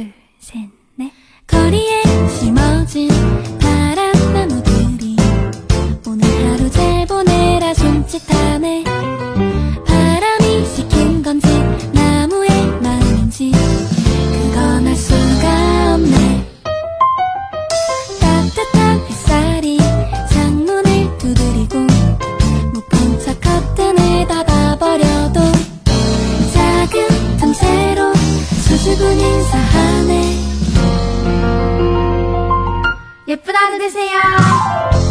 둘, 셋, 넷. 거리에 심어진 바람나무들이 오늘 하루 잘 보내라 손짓하네. 바람이 시킨 건지 나무의 마음인지 그건 알 수가 없네. 따뜻한 햇살이 창문을 두드리고 못본 척 커튼을 닫아버려도 작은 틈새로 수줍은 인사 예쁜 하루 되세요.